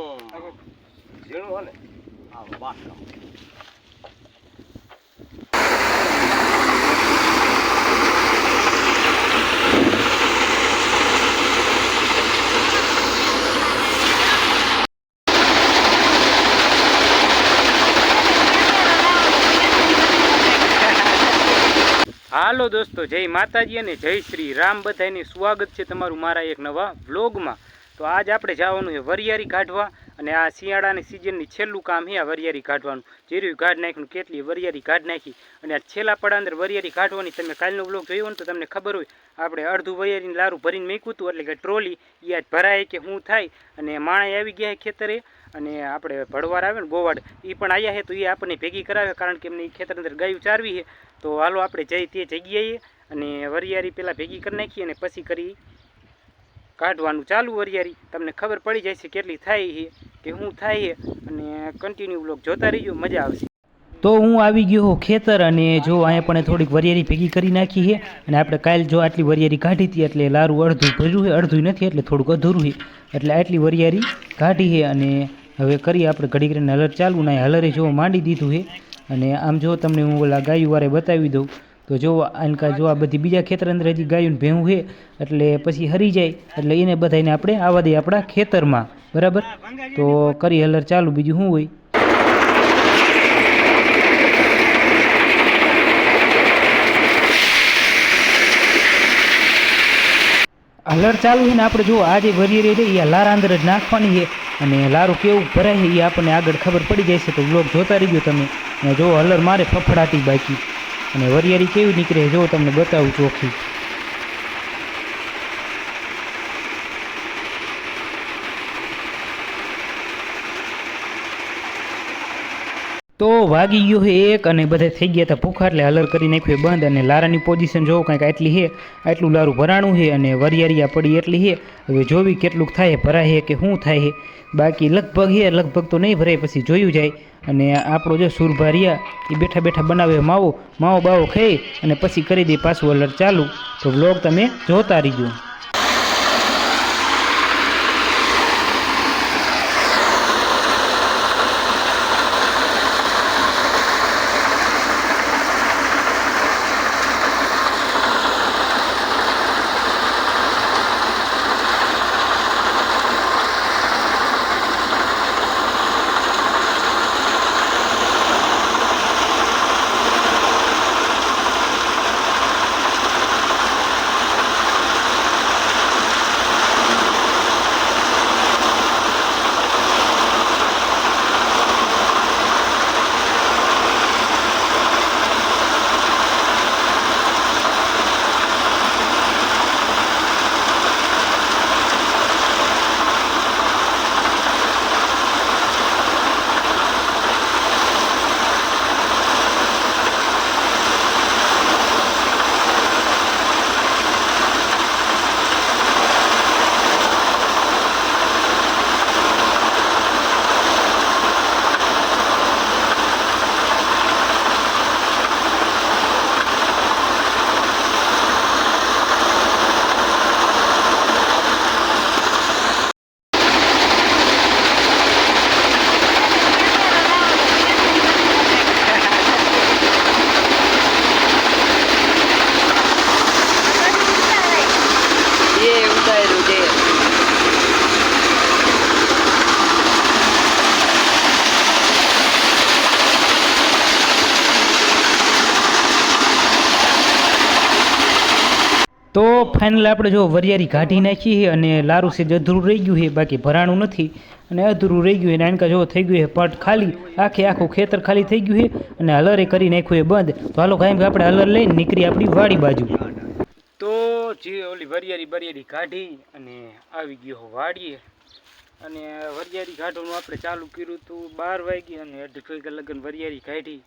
ઝીણું હે ને આ બાટલો હાલો દોસ્તો, જય માતાજી અને જય શ્રી રામ. બધાની સ્વાગત છે તમારું મારા એક નવા વ્લોગમાં. તો આજ આપણે જવાનું છે વરિયારી કાઢવા અને આ શિયાળાની સિઝનની છેલ્લું કામ છે આ વરિયારી કાઢવાનું. જીરું કાઢ નાખ્યું કેટલી વરિયારી કાઢ નાખી. અને આ છેલ્લા પડા અંદર વરિયારી કાઢવાની તમે કાલનો બ્લોગ જોયો ને તો તમને ખબર હોય, આપણે અડધું વરિયારીને લારું ભરીને મૂક્યું હતું, એટલે કે ટ્રોલી એ આજ ભરાય કે શું થાય. અને માણા આવી ગયા ખેતરે, અને આપણે ભડવાર આવે ને ગોવાડ એ પણ આવ્યા છે તો એ આપણને ભેગી કરાવે, કારણ કે એમને ખેતર અંદર ગાયું ચારવી છે. તો હાલો આપણે જઈ તે જગ્યાએ અને વરિયારી પહેલાં ભેગી કરી નાખીએ અને પછી કરી કાઢવાનું ચાલુ વરિયારી તમને ખબર પડી જાય છે કેટલી થાય છે, કે શું થાય છે, અને કન્ટિન્યુ બ્લોગ જોતા રહીજો, મજા આવશે. તો હું આવી ગયો ખેતર, અને જો અહીંયા પણ થોડીક વરિયારી ભેગી કરી નાખી છે, અને આપણે કાલ જો આટલી વરિયારી કાઢી હતી, એટલે લારું અડધું ભર્યું છે, અડધું નથી, એટલે થોડુંક અધૂરું છે. એટલે આટલી વરિયારી કાઢી છે, અને હવે કરીએ આપણે ઘડી કરીને હલર ચાલુ ના હલરે જો માંડી દીધું છે. અને આમ જો તમને હું ઓલા ગાયું વારે બતાવી દઉં. તો જો આનકા જો આ બધી બીજા ખેતર અંદર હજી ગાયું ભેવું છે, એટલે પછી હરી જાય, એટલે એને બધાને આપણે આવવા દઈએ આપણા ખેતરમાં. બરાબર? તો કરી હલર ચાલુ, બીજું શું હોય? હલર ચાલુ છે ને આપણે જો આ જે ભરી રહી એ લારા અંદર જ નાખવાની છે. અને લારું કેવું ભરાય છે એ આપણને આગળ ખબર પડી જાય છે. તો બ્લોગ જોતા રહીજો તમે. જો હલર મારે ફફડાટી બાકી. અને વરિયાળી કેવી નીકળે જો તમને બતાવું ચોખ્ખી. તો વાગી ગયો છે એક અને બધા થઈ ગયા હતા ભૂખા એટલે હલર કરી નાખ્યું બંધ અને લારાની પોઝિશન જોવો કાંઈક આટલી છે, આટલું લારું ભરાણું છે અને વરિયારિયા પડી એટલી છે. હવે જોવી કેટલુંક થાય, ભરાય કે શું થાય છે. બાકી લગભગ છે, લગભગ તો નહીં ભરાય, પછી જોયું જાય. અને આપણો જે સુરભારિયા એ બેઠા બેઠા બનાવે માવો માવો બાવો ખાઈ અને પછી કરી દે પાછું અલર ચાલુ. તો વ્લોગ તમે જોતા રહીજો. તો ફાઇનલ આપણે જો વરિયારી કાઢી નાખી છે અને લારું સેજ અધૂરું રહી ગયું છે, બાકી ભરાણું નથી. અને અધૂરું રહી ગયું છે, નાનકા જો થઈ ગયું છે પટ ખાલી, આખે આખું ખેતર ખાલી થઈ ગયું છે અને હલરે કરી નાખ્યું એ બંધ. તો હાલો કાંઈ આપણે હલર લઈને નીકળી આપણી વાડી બાજુ. તો જે ઓલી વરિયારી બરિયારી કાઢી અને આવી ગયો વાડીએ. અને વરિયારી કાઢવાનું આપણે ચાલુ કર્યું હતું બાર વાગી અને અઢી કલાક લગન વરિયારી કાઢી.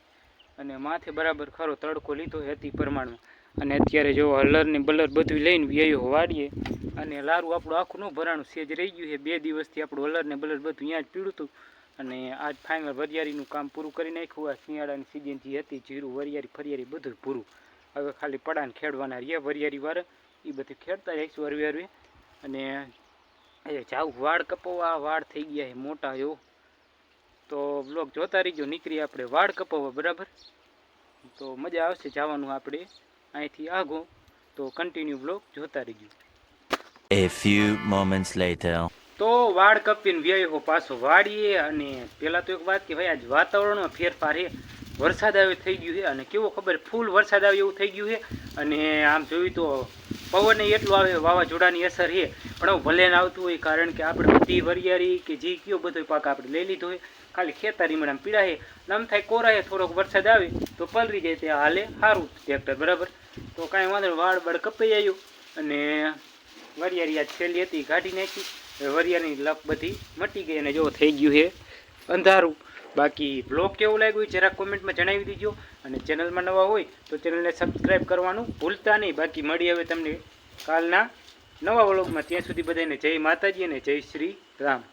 અને માથે બરાબર ખરો તડકો લીધો હતી પ્રમાણમાં. અને અત્યારે જો હલર ને બલર બધું લઈને વ્યયો વાડીએ અને લારું આપણું આખું ન ભરાણું, સેજ રહી ગયું છે. બે દિવસથી આપણું હલર ને બલર બધું ત્યાં જ પીડું હતું. અને આજ ફાઇનલ વરિયારીનું કામ પૂરું કરી નાખ્યું. આ શિયાળાની સિઝન જે હતી, જીરું વરિયારી ફરિયારી બધું પૂરું. હવે ખાલી પડાને ખેડવાના રહ્યા વરિયારી વાર. એ બધું ખેડતા રહીશું હરવે હરવે. અને એ જાવ વાળ કપાવવા. વાળ થઈ ગયા છે મોટા એવો તો બ્લોગ જોતા રહીજો. નીકળી આપણે. વાળ કપાવવા, બરાબર? તો મજા આવશે જવાનું આપણે. અહીંથી આગો તો કન્ટિન્યુ બ્લોગ જોતા રહીજો A few moments later. તો વાળ કપીને વ્યય પાછો વાળીએ અને પહેલાં તો એક વાત કે ભાઈ આજ વાતાવરણમાં ફેરફાર છે વરસાદ આવે થઈ ગયું છે અને કેવો ખબર ફૂલ વરસાદ આવે એવું થઈ ગયું છે અને આમ જોયું તો પવન એટલું આવે વાવાઝોડાની અસર છે. પણ ભલે ને આવતું હોય, કારણ કે આપણે બધી વરિયાળી કે જે કયો બધો પાક આપણે લઈ લીધો હોય, ખાલી ખેતર આમ પીડા છે. નમ થાય કોરાય થોડોક વરસાદ આવે તો પલરી જાય તે હાલે સારું ટ્રેક્ટર, બરાબર? તો કાંઈ વાંધો વાળ બળ કપાઈ આવ્યું અને વરિયાળી આ છેલ્લી હતી કાઢી નાખી. હવે વરિયાળીની લપ બધી મટી ગઈ અને જો થઈ ગયું છે અંધારું. બાકી બ્લોગ કેવું લાગ્યું જરાક કોમેન્ટમાં જણાવી દીજો. અને ચેનલમાં નવા હોય તો ચેનલને સબસ્ક્રાઈબ કરવાનું ભૂલતા નહીં. બાકી મળી હવે તમને કાલના નવા વ્લોગમાં ત્યાં સુધી બધાને જય માતાજી અને જય શ્રી રામ.